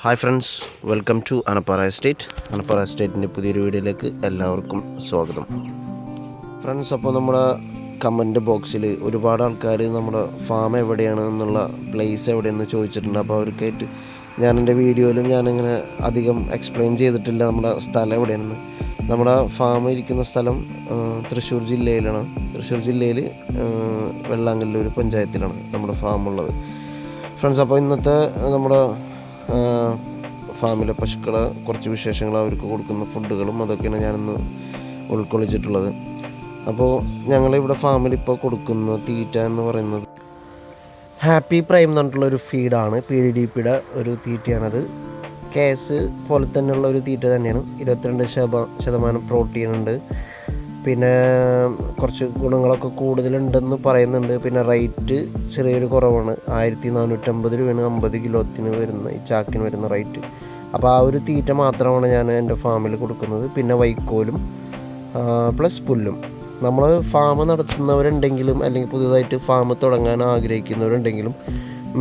Hi friends welcome to Anappara estate Anappara എസ്റ്റേറ്റിന്റെ പുതിയൊരു വീഡിയോയിലേക്ക് എല്ലാവർക്കും സ്വാഗതം. ഫ്രണ്ട്സ് അപ്പോൾ നമ്മുടെ കമന്റ് ബോക്സിൽ ഒരുപാട് ആൾക്കാർ നമ്മുടെ ഫാം എവിടെയാണ് എന്നുള്ള പ്ലേസ് എവിടെയെന്ന് ചോദിച്ചിട്ടുണ്ട്. അപ്പോൾ അവർക്കായിട്ട് ഞാൻ എന്റെ വീഡിയോയിലും ഞാനിങ്ങനെ അധികം എക്സ്പ്ലെയിൻ ചെയ്തിട്ടില്ല നമ്മുടെ സ്ഥലം എവിടെയാണ് നമ്മുടെ ഫാം ഇരിക്കുന്ന സ്ഥലം തൃശ്ശൂർ ജില്ലയിലാണ്. തൃശ്ശൂർ ജില്ലയിൽ വെള്ളാങ്കല്ലൂർ പഞ്ചായത്തിലാണ് നമ്മുടെ ഫാം ഉള്ളത്. ഫ്രണ്ട്സ് അപ്പോൾ ഇന്നത്തെ നമ്മുടെ ഫാമിലെ പശുക്കളെ കുറച്ച് വിശേഷങ്ങൾ അവർക്ക് കൊടുക്കുന്ന ഫുഡുകളും അതൊക്കെയാണ് ഞാനിന്ന് ഉൾക്കൊള്ളിച്ചിട്ടുള്ളത്. അപ്പോൾ ഞങ്ങളിവിടെ ഫാമിൽ ഇപ്പോൾ കൊടുക്കുന്ന തീറ്റ എന്ന് പറയുന്നത് ഹാപ്പി പ്രൈം എന്ന് പറഞ്ഞിട്ടുള്ള ഒരു ഫീഡാണ്. പി ഡി ഡി പിയുടെ ഒരു തീറ്റയാണത്. കേസ് പോലെ തന്നെയുള്ള ഒരു തീറ്റ തന്നെയാണ്. ഇരുപത്തിരണ്ട് ശത ശതമാനം പ്രോട്ടീൻ ഉണ്ട്. പിന്നെ കുറച്ച് ഗുണങ്ങളൊക്കെ കൂടുതലുണ്ടെന്ന് പറയുന്നുണ്ട്. പിന്നെ റേറ്റ് ചെറിയൊരു കുറവാണ്. ആയിരത്തി നാനൂറ്റമ്പത് രൂപയാണ് അമ്പത് കിലോത്തിന് വരുന്ന ഈ ചാക്കിന് വരുന്ന റേറ്റ്. അപ്പോൾ ആ ഒരു തീറ്റ മാത്രമാണ് ഞാൻ എന്റെ ഫാമിൽ കൊടുക്കുന്നത്. പിന്നെ വൈക്കോലും പ്ലസ് പുല്ലും. നമ്മൾ ഫാം നടത്തുന്നവരുണ്ടെങ്കിലും അല്ലെങ്കിൽ പുതിയതായിട്ട് ഫാം തുടങ്ങാൻ ആഗ്രഹിക്കുന്നവരുണ്ടെങ്കിലും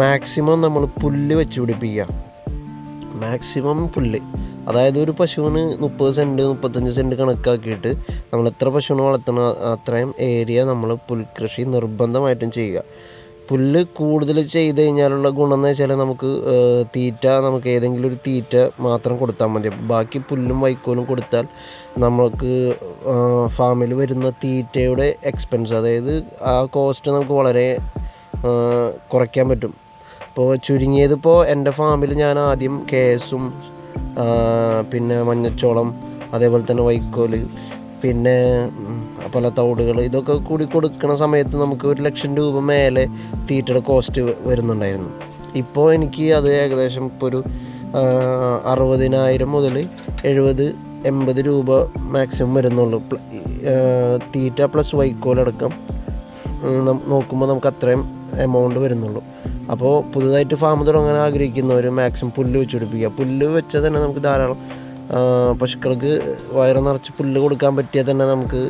മാക്സിമം നമ്മൾ പുല്ല് വെച്ച് പിടിപ്പിക്കുക മാക്സിമം പുല്ല്. അതായത് ഒരു പശുവിന് മുപ്പത് സെന്റ് മുപ്പത്തഞ്ച് സെന്റ് കണക്കാക്കിയിട്ട് നമ്മൾ എത്ര പശുവിനെ വളർത്തണ അത്രയും ഏരിയ നമ്മൾ പുൽകൃഷി നിർബന്ധമായിട്ടും ചെയ്യുക. പുല്ല് കൂടുതൽ ചെയ്ത് കഴിഞ്ഞാലുള്ള ഗുണം എന്ന് വെച്ചാൽ നമുക്ക് തീറ്റ നമുക്ക് ഏതെങ്കിലും ഒരു തീറ്റ മാത്രം കൊടുത്താൽ മതി. ബാക്കി പുല്ലും വൈക്കോലും കൊടുത്താൽ നമുക്ക് ഫാമിൽ വരുന്ന തീറ്റയുടെ എക്സ്പെൻസ് അതായത് ആ കോസ്റ്റ് നമുക്ക് വളരെ കുറയ്ക്കാൻ പറ്റും. ഇപ്പോൾ ചുരുങ്ങിയതിപ്പോൾ എന്റെ ഫാമിൽ ഞാൻ ആദ്യം കേസും പിന്നെ മഞ്ഞച്ചോളം അതേപോലെ തന്നെ വൈക്കോൽ പിന്നെ പല തൗടുകൾ ഇതൊക്കെ കൂടി കൊടുക്കുന്ന സമയത്ത് നമുക്ക് ഒരു ലക്ഷം രൂപ മേലെ തീറ്റയുടെ കോസ്റ്റ് വരുന്നുണ്ടായിരുന്നു. ഇപ്പോൾ എനിക്ക് അത് ഏകദേശം ഇപ്പോൾ ഒരു അറുപതിനായിരം മുതൽ എഴുപത് എൺപത് രൂപ മാക്സിമം വരുന്നുള്ളൂ. തീറ്റ പ്ലസ് വൈക്കോലടക്കം നോക്കുമ്പോൾ നമുക്ക് അത്രയും എമൗണ്ട് വരുന്നുള്ളൂ. അപ്പോൾ പുതുതായിട്ട് ഫാം തുടങ്ങാൻ ആഗ്രഹിക്കുന്നവർ മാക്സിമം പുല്ല് വെച്ച് പിടിപ്പിക്കുക. പുല്ല് വെച്ചാൽ തന്നെ നമുക്ക് ധാരാളം പശുക്കൾക്ക് വയറ് നിറച്ച് പുല്ല് കൊടുക്കാൻ പറ്റിയാൽ തന്നെ നമുക്ക്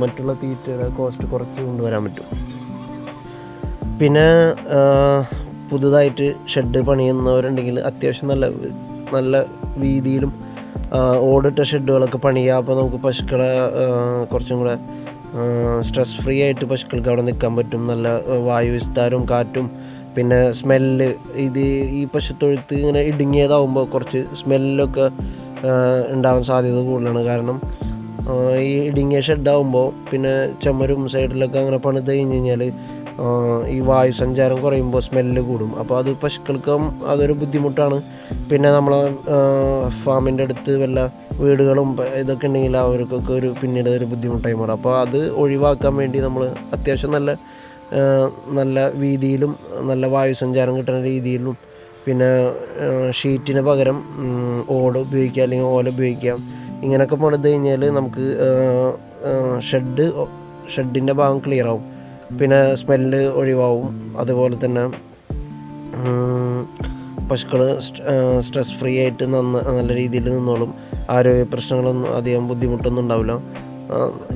മറ്റുള്ള തീറ്റയുടെ കോസ്റ്റ് കുറച്ച് കൊണ്ടുവരാൻ പറ്റും. പിന്നെ പുതുതായിട്ട് ഷെഡ് പണിയുന്നവരുണ്ടെങ്കിൽ അത്യാവശ്യം നല്ല നല്ല വീതിയിലും ആ, ഓടിട്ട ഷെഡുകളൊക്കെ പണിയുക. അപ്പോൾ നമുക്ക് പശുക്കളെ കുറച്ചും കൂടെ സ്ട്രെസ് ഫ്രീ ആയിട്ട് പശുക്കൾക്ക് അവിടെ നിൽക്കാൻ പറ്റും. നല്ല വായു വിസ്താരവും കാറ്റും പിന്നെ സ്മെല്ല് ഇത് ഈ പശുത്തൊഴുത്ത് ഇങ്ങനെ ഇടുങ്ങിയതാവുമ്പോൾ കുറച്ച് സ്മെല്ലൊക്കെ ഉണ്ടാവാൻ സാധ്യത കൂടുതലാണ്. കാരണം ഈ ഇടുങ്ങിയ ഷെഡാവുമ്പോൾ പിന്നെ ചുമരും സൈഡിലൊക്കെ അങ്ങനെ പണിത് കഴിഞ്ഞ് കഴിഞ്ഞാൽ ഈ വായു സഞ്ചാരം കുറയുമ്പോൾ സ്മെല്ല് കൂടും. അപ്പോൾ അത് പശുക്കൾക്കും അതൊരു ബുദ്ധിമുട്ടാണ്. പിന്നെ നമ്മളെ ഫാമിന്റെ അടുത്ത് വല്ല വീടുകളും ഇതൊക്കെ ഉണ്ടെങ്കിൽ അവർക്കൊക്കെ ഒരു പിന്നീട് ഒരു ബുദ്ധിമുട്ടായി മാറും. അപ്പോൾ അത് ഒഴിവാക്കാൻ വേണ്ടി നമ്മൾ അത്യാവശ്യം നല്ല നല്ല വീതിയിലും നല്ല വായു സഞ്ചാരം കിട്ടുന്ന രീതിയിലും പിന്നെ ഷീറ്റിന് പകരം ഓട് ഉപയോഗിക്കാം അല്ലെങ്കിൽ ഓല ഉപയോഗിക്കാം. ഇങ്ങനെയൊക്കെ പണിത് കഴിഞ്ഞാൽ നമുക്ക് ഷെഡ് ഷെഡിന്റെ ഭാഗം ക്ലിയർ ആവും. പിന്നെ സ്മെല്ല് ഒഴിവാവും. അതുപോലെ തന്നെ പശുക്കൾ സ്ട്രെസ് ഫ്രീ ആയിട്ട് നന്ന നല്ല രീതിയിൽ നിന്നോളും. ആരോഗ്യ പ്രശ്നങ്ങളൊന്നും അധികം ബുദ്ധിമുട്ടൊന്നും ഉണ്ടാവില്ല.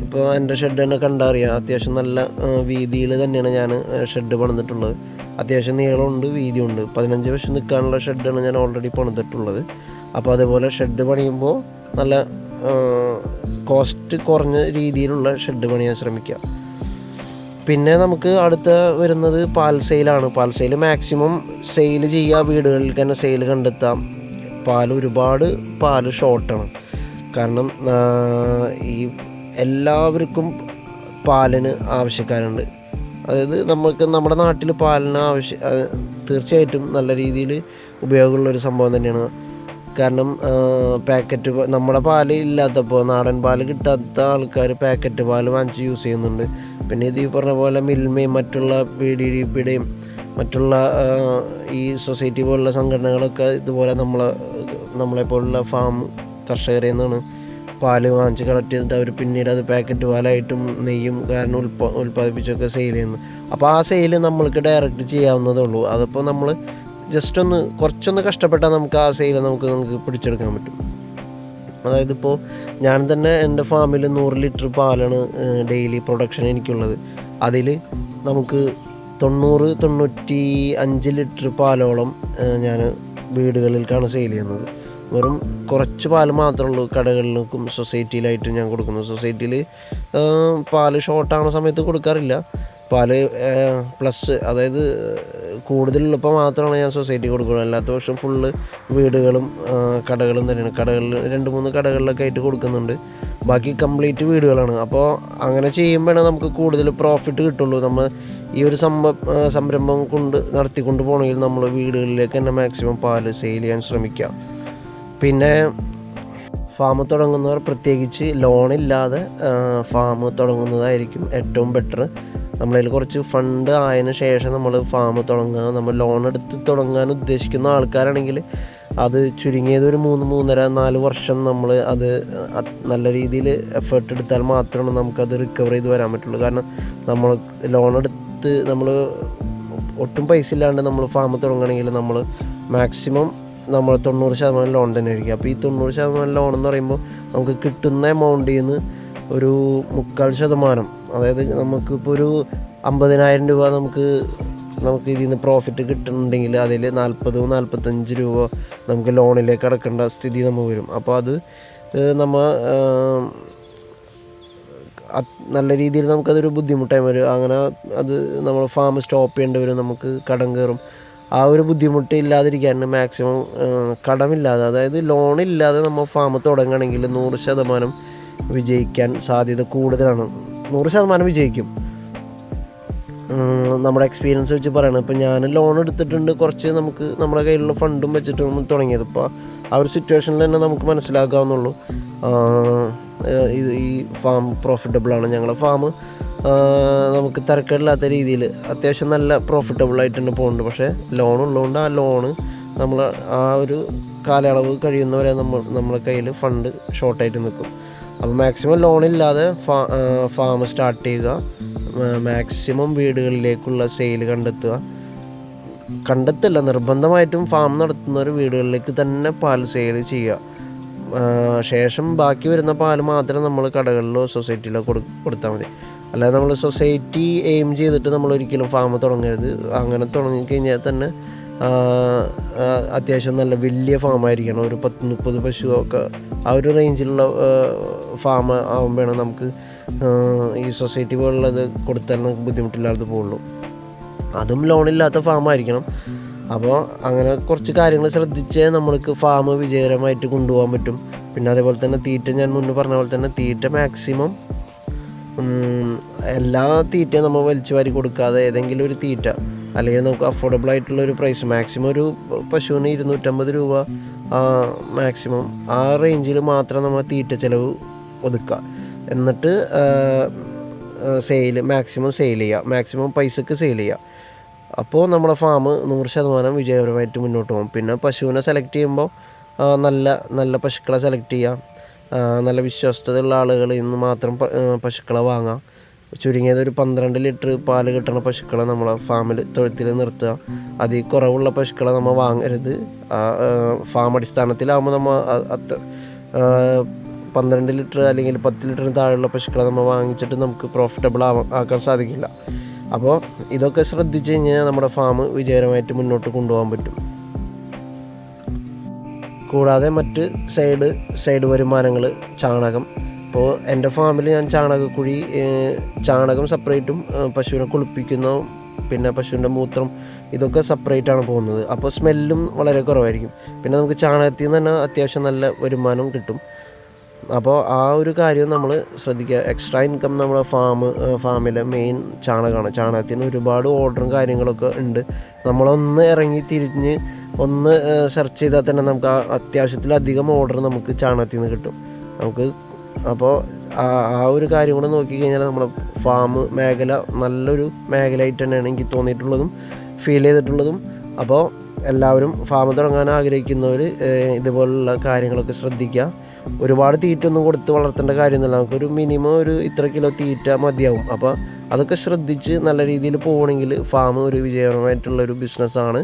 ഇപ്പോൾ എന്റെ ഷെഡ് തന്നെ കണ്ടറിയാം. അത്യാവശ്യം നല്ല വീതിയിൽ തന്നെയാണ് ഞാൻ ഷെഡ് പണിതിട്ടുള്ളത്. അത്യാവശ്യം നീളമുണ്ട് വീതിയുണ്ട്. പതിനഞ്ച് വർഷം നിൽക്കാനുള്ള ഷെഡാണ് ഞാൻ ഓൾറെഡി പണിതിട്ടുള്ളത്. അപ്പോൾ അതേപോലെ ഷെഡ് പണിയുമ്പോൾ നല്ല കോസ്റ്റ് കുറഞ്ഞ രീതിയിലുള്ള ഷെഡ് പണിയാൻ ശ്രമിക്കുക പിന്നെ നമുക്ക് അടുത്ത വരുന്നത് പാൽ സെയിലാണ്. പാൽ സെയിൽ മാക്സിമം സെയിൽ ചെയ്യുക വീടുകളിൽ തന്നെ സെയിൽ കണ്ടെത്താം. പാൽ ഒരുപാട് പാൽ ഷോർട്ടാണ് കാരണം ഈ എല്ലാവർക്കും പാലിന് ആവശ്യക്കാരുണ്ട്. അതായത് നമുക്ക് നമ്മുടെ നാട്ടിൽ പാലിന് ആവശ്യ തീർച്ചയായിട്ടും നല്ല രീതിയിൽ ഉപയോഗമുള്ള ഒരു സംഭവം തന്നെയാണ്. കാരണം പാക്കറ്റ് നമ്മുടെ പാൽ ഇല്ലാത്തപ്പോൾ നാടൻ പാൽ കിട്ടാത്ത ആൾക്കാർ പാക്കറ്റ് പാൽ വാങ്ങിച്ച് യൂസ് ചെയ്യുന്നുണ്ട്. പിന്നെ ഇത് ഈ പറഞ്ഞ പോലെ മിൽമയും മറ്റുള്ള പി ഡി ഡി പിയുടെയും മറ്റുള്ള ഈ സൊസൈറ്റി പോലുള്ള സംഘടനകളൊക്കെ ഇതുപോലെ നമ്മളെ നമ്മളെപ്പോലുള്ള ഫാം കർഷകരിൽ നിന്നാണ് പാൽ വാങ്ങിച്ച് കളക്ട് ചെയ്തിട്ട് അവർ പിന്നീട് അത് പാക്കറ്റ് പാലായിട്ടും നെയ്യും കാരണം ഉൽപ്പ ഉൽപ്പാദിപ്പിച്ചൊക്കെ സെയിൽ ചെയ്യുന്നു. അപ്പോൾ ആ സെയിൽ നമ്മൾക്ക് ഡയറക്റ്റ് ചെയ്യാവുന്നതേ ഉള്ളൂ. അതിപ്പോൾ നമ്മൾ ജസ്റ്റ് ഒന്ന് കുറച്ചൊന്ന് കഷ്ടപ്പെട്ടാൽ നമുക്ക് ആ സെയിൽ നമുക്ക് നമുക്ക് പിടിച്ചെടുക്കാൻ പറ്റും. അതായത് ഇപ്പോൾ ഞാൻ തന്നെ എന്റെ ഫാമിൽ നൂറ് ലിറ്റർ പാലാണ് ഡെയിലി പ്രൊഡക്ഷൻ എനിക്കുള്ളത്. അതിൽ നമുക്ക് തൊണ്ണൂറ് തൊണ്ണൂറ്റി അഞ്ച് ലിറ്റർ പാലോളം ഞാൻ വീടുകളിലേക്കാണ് സെയിൽ ചെയ്യുന്നത്. വെറും കുറച്ച് പാൽ മാത്രമേ ഉള്ളൂ കടകളിലേക്കും സൊസൈറ്റിയിലായിട്ട് ഞാൻ കൊടുക്കുന്നു സൊസൈറ്റിയിൽ പാൽ ഷോർട്ടാവുന്ന സമയത്ത് കൊടുക്കാറില്ല. പാൽ പ്ലസ് അതായത് കൂടുതലുള്ളപ്പോൾ മാത്രമാണ് ഞാൻ സൊസൈറ്റി കൊടുക്കുന്നത്. അല്ലാത്ത പക്ഷം ഫുള്ള് വീടുകളും കടകളും തന്നെയാണ്. കടകളിൽ രണ്ട് മൂന്ന് കടകളിലൊക്കെ ആയിട്ട് കൊടുക്കുന്നുണ്ട്. ബാക്കി കംപ്ലീറ്റ് വീടുകളാണ്. അപ്പോൾ അങ്ങനെ ചെയ്യുമ്പോഴാണ് നമുക്ക് കൂടുതൽ പ്രോഫിറ്റ് കിട്ടുള്ളൂ. നമ്മൾ ഈ ഒരു സംരംഭം കൊണ്ട് നടത്തിക്കൊണ്ട് പോകണമെങ്കിൽ നമ്മൾ വീടുകളിലേക്ക് തന്നെ മാക്സിമം പാൽ സെയിൽ ചെയ്യാൻ ശ്രമിക്കുക പിന്നെ ഫാം തുടങ്ങുന്നവർ പ്രത്യേകിച്ച് ലോണില്ലാതെ ഫാം തുടങ്ങുന്നതായിരിക്കും ഏറ്റവും ബെറ്റർ നമ്മളതിൽ കുറച്ച് ഫണ്ട് ആയതിനു ശേഷം നമ്മൾ ഫാം തുടങ്ങുക. നമ്മൾ ലോൺ എടുത്ത് തുടങ്ങാൻ ഉദ്ദേശിക്കുന്ന ആൾക്കാരാണെങ്കിൽ അത് ചുരുങ്ങിയത് ഒരു മൂന്ന് മൂന്നര നാല് വർഷം നമ്മൾ അത് നല്ല രീതിയിൽ എഫേർട്ട് എടുത്താൽ മാത്രമാണ് നമുക്കത് റിക്കവർ ചെയ്ത് വരാൻ പറ്റുള്ളൂ. കാരണം നമ്മൾ ലോൺ എടുത്ത് നമ്മൾ ഒട്ടും പൈസ ഇല്ലാണ്ട് നമ്മൾ ഫാം തുടങ്ങണമെങ്കിൽ നമ്മൾ മാക്സിമം നമ്മൾ തൊണ്ണൂറ് ശതമാനം ലോൺ തന്നെ ആയിരിക്കും. അപ്പോൾ ഈ തൊണ്ണൂറ് ശതമാനം ലോൺ എന്ന് പറയുമ്പോൾ നമുക്ക് കിട്ടുന്ന എമൗണ്ടിൽ നിന്ന് ഒരു മുക്കാൽ ശതമാനം. അതായത് നമുക്കിപ്പോൾ ഒരു അമ്പതിനായിരം രൂപ നമുക്ക് നമുക്ക് ഇതിൽ നിന്ന് പ്രോഫിറ്റ് കിട്ടുന്നുണ്ടെങ്കിൽ അതിൽ നാൽപ്പത് നാൽപ്പത്തഞ്ച് രൂപ നമുക്ക് ലോണിലേക്ക് അടക്കേണ്ട സ്ഥിതി നമുക്ക് വരും. അപ്പോൾ അത് നമ്മൾ നമ്മ നല്ല രീതിയിൽ നമുക്കതൊരു ബുദ്ധിമുട്ടായി വരും. അങ്ങനെ അത് നമ്മൾ ഫാം സ്റ്റോപ്പ് ചെയ്യേണ്ടി വരും. നമുക്ക് കടം കയറും ആ ഒരു ബുദ്ധിമുട്ട് ഇല്ലാതിരിക്കാൻ മാക്സിമം കടമില്ലാതെ അതായത് ലോൺ ഇല്ലാതെ നമ്മൾ ഫാം തുടങ്ങുകയാണെങ്കിൽ നൂറ് ശതമാനം വിജയിക്കാൻ സാധ്യത കൂടുതലാണ്. നൂറ് ശതമാനം വിജയിക്കും. നമ്മുടെ എക്സ്പീരിയൻസ് വെച്ച് പറയണം ഇപ്പോൾ ഞാൻ ലോൺ എടുത്തിട്ടുണ്ട് കുറച്ച് നമുക്ക് നമ്മുടെ കയ്യിലുള്ള ഫണ്ടും വെച്ചിട്ട് തുടങ്ങിയത്. ഇപ്പോൾ ആ ഒരു സിറ്റുവേഷനിൽ തന്നെ നമുക്ക് മനസ്സിലാക്കാവുന്നുള്ളൂ. ഇത് ഈ ഫാം പ്രോഫിറ്റബിളാണ് ഞങ്ങളുടെ ഫാം നമുക്ക് തിരക്കേടില്ലാത്ത രീതിയിൽ അത്യാവശ്യം നല്ല പ്രോഫിറ്റബിൾ ആയിട്ട് തന്നെ പോകുന്നുണ്ട് പക്ഷേ ലോൺ ഉള്ളതുകൊണ്ട് ആ ലോണ് നമ്മൾ ആ ഒരു കാലയളവ് കഴിയുന്നവരെ നമ്മൾ നമ്മുടെ കയ്യിൽ ഫണ്ട് ഷോർട്ടായിട്ട് നിൽക്കും അപ്പോൾ മാക്സിമം ലോണില്ലാതെ ഫാ ഫാം സ്റ്റാർട്ട് ചെയ്യുക മാക്സിമം വീടുകളിലേക്കുള്ള സെയിൽ കണ്ടെത്തുക. കണ്ടെത്തില്ല നിർബന്ധമായിട്ടും ഫാം നടത്തുന്നവർ വീടുകളിലേക്ക് തന്നെ പാൽ സെയിൽ ചെയ്യുക. ശേഷം ബാക്കി വരുന്ന പാൽ മാത്രം നമ്മൾ കടകളിലോ സൊസൈറ്റിയിലോ കൊടു കൊടുത്താൽ മതി. അല്ലാതെ നമ്മൾ സൊസൈറ്റി എയിം ചെയ്തിട്ട് നമ്മൾ ഒരിക്കലും ഫാം തുടങ്ങരുത്. അങ്ങനെ തുടങ്ങിക്കഴിഞ്ഞാൽ തന്നെ അത്യാവശ്യം നല്ല വലിയ ഫാമായിരിക്കണം ഒരു പത്ത് മുപ്പത് പശു ഒക്കെ ആ ഒരു റേഞ്ചിലുള്ള ഫാം ആകുമ്പോഴാണ് നമുക്ക് ഈ സൊസൈറ്റി പോലുള്ളത് കൊടുത്താൽ നമുക്ക് ബുദ്ധിമുട്ടില്ലാതെ പോകുള്ളൂ അതും ലോണില്ലാത്ത ഫാമായിരിക്കണം അപ്പോൾ അങ്ങനെ കുറച്ച് കാര്യങ്ങൾ ശ്രദ്ധിച്ചേ നമ്മൾക്ക് ഫാം വിജയകരമായിട്ട് കൊണ്ടുപോകാൻ പറ്റും. പിന്നെ അതേപോലെ തന്നെ തീറ്റ ഞാൻ മുന്നേ പറഞ്ഞ പോലെ തന്നെ തീറ്റ മാക്സിമം എല്ലാ തീറ്റയും നമ്മൾ വലിച്ചു വാരി കൊടുക്കാതെ ഏതെങ്കിലും ഒരു തീറ്റ അല്ലെങ്കിൽ നമുക്ക് അഫോർഡബിൾ ആയിട്ടുള്ള ഒരു പ്രൈസ് മാക്സിമം ഒരു പശുവിന് ഇരുന്നൂറ്റമ്പത് രൂപ മാക്സിമം ആ റേഞ്ചിൽ മാത്രം നമ്മൾ തീറ്റ ചിലവ് ഒതുക്കുക. എന്നിട്ട് സെയിൽ മാക്സിമം സെയിൽ ചെയ്യുക. മാക്സിമം പൈസക്ക് സെയിൽ ചെയ്യുക. അപ്പോൾ നമ്മുടെ ഫാം നൂറ് ശതമാനം വിജയപരമായിട്ട് മുന്നോട്ട് പോകും. പിന്നെ പശുവിനെ സെലക്ട് ചെയ്യുമ്പോൾ നല്ല നല്ല പശുക്കളെ സെലക്ട് ചെയ്യാം നല്ല വിശ്വസ്തതയുള്ള ആളുകളിൽ നിന്ന് മാത്രം പശുക്കളെ വാങ്ങാം ചുരുങ്ങിയത് ഒരു പന്ത്രണ്ട് ലിറ്റർ പാൽ കിട്ടുന്ന പശുക്കളെ നമ്മളെ ഫാമിൽ തൊഴുത്തിൽ നിർത്തുക. അതിൽ കുറവുള്ള പശുക്കളെ നമ്മൾ വാങ്ങരുത്. ഫാം അടിസ്ഥാനത്തിലാകുമ്പോൾ നമ്മൾ അത്ര പന്ത്രണ്ട് ലിറ്റർ അല്ലെങ്കിൽ പത്ത് ലിറ്ററിന് താഴെയുള്ള പശുക്കളെ നമ്മൾ വാങ്ങിച്ചിട്ട് നമുക്ക് പ്രോഫിറ്റബിൾ ആക്കാൻ സാധിക്കില്ല. അപ്പോൾ ഇതൊക്കെ ശ്രദ്ധിച്ച് കഴിഞ്ഞാൽ നമ്മുടെ ഫാം വിജയകരമായിട്ട് മുന്നോട്ട് കൊണ്ടുപോകാൻ പറ്റും. കൂടാതെ മറ്റ് സൈഡ് സൈഡ് വരുമാനങ്ങൾ ചാണകം. ഇപ്പോൾ എന്റെ ഫാമിൽ ഞാൻ ചാണകക്കുഴി ചാണകം സെപ്പറേറ്റും പശുവിനെ കുളിപ്പിക്കുന്ന പിന്നെ പശുവിന്റെ മൂത്രം ഇതൊക്കെ സെപ്പറേറ്റ് ആണ് പോകുന്നത്. അപ്പോൾ സ്മെല്ലും വളരെ കുറവായിരിക്കും. പിന്നെ നമുക്ക് ചാണകത്തിൽ നിന്ന് തന്നെ അത്യാവശ്യം നല്ല വരുമാനം കിട്ടും. അപ്പോൾ ആ ഒരു കാര്യം നമ്മൾ ശ്രദ്ധിക്കുക. എക്സ്ട്രാ ഇൻകം നമ്മുടെ ഫാം ഫാമിലെ മെയിൻ ചാണകമാണ്. ചാണകത്തിന് ഒരുപാട് ഓർഡറും കാര്യങ്ങളൊക്കെ ഉണ്ട്. നമ്മളൊന്ന് ഇറങ്ങി തിരിഞ്ഞ് ഒന്ന് സെർച്ച് ചെയ്താൽ തന്നെ നമുക്ക് ആ അത്യാവശ്യത്തിലധികം ഓർഡർ നമുക്ക് ചാണകത്തിൽ നിന്ന് കിട്ടും. നമുക്ക് അപ്പോൾ ആ ഒരു കാര്യം കൂടെ നോക്കിക്കഴിഞ്ഞാൽ നമ്മുടെ ഫാം മേഖല നല്ലൊരു മേഖലയായിട്ട് തന്നെയാണ് എനിക്ക് തോന്നിയിട്ടുള്ളതും ഫീൽ ചെയ്തിട്ടുള്ളതും. അപ്പോൾ എല്ലാവരും ഫാം തുടങ്ങാൻ ആഗ്രഹിക്കുന്നവർ ഇതുപോലുള്ള കാര്യങ്ങളൊക്കെ ശ്രദ്ധിക്കുക. ഒരുപാട് തീറ്റ ഒന്നും കൊടുത്ത് വളർത്തേണ്ട കാര്യമൊന്നുമില്ല. നമുക്കൊരു മിനിമം ഒരു ഇത്ര കിലോ തീറ്റ മതിയാവും. അപ്പോൾ അതൊക്കെ ശ്രദ്ധിച്ച് നല്ല രീതിയിൽ പോകണമെങ്കിൽ ഫാം ഒരു വിജയകരമായിട്ടുള്ള ഒരു ബിസിനസ്സാണ്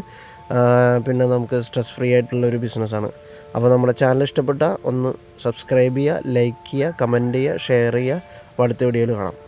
പിന്നെ നമുക്ക് സ്ട്രെസ് ഫ്രീ ആയിട്ടുള്ള ഒരു ബിസിനസ്സാണ് അപ്പോൾ നമ്മുടെ ചാനൽ ഇഷ്ടപ്പെട്ട ഒന്ന് സബ്സ്ക്രൈബ് ചെയ്യുക ലൈക്ക് ചെയ്യുക കമന്റ് ചെയ്യുക ഷെയർ ചെയ്യുക. അപ്പോൾ അടുത്ത വീഡിയോയിൽ കാണാം.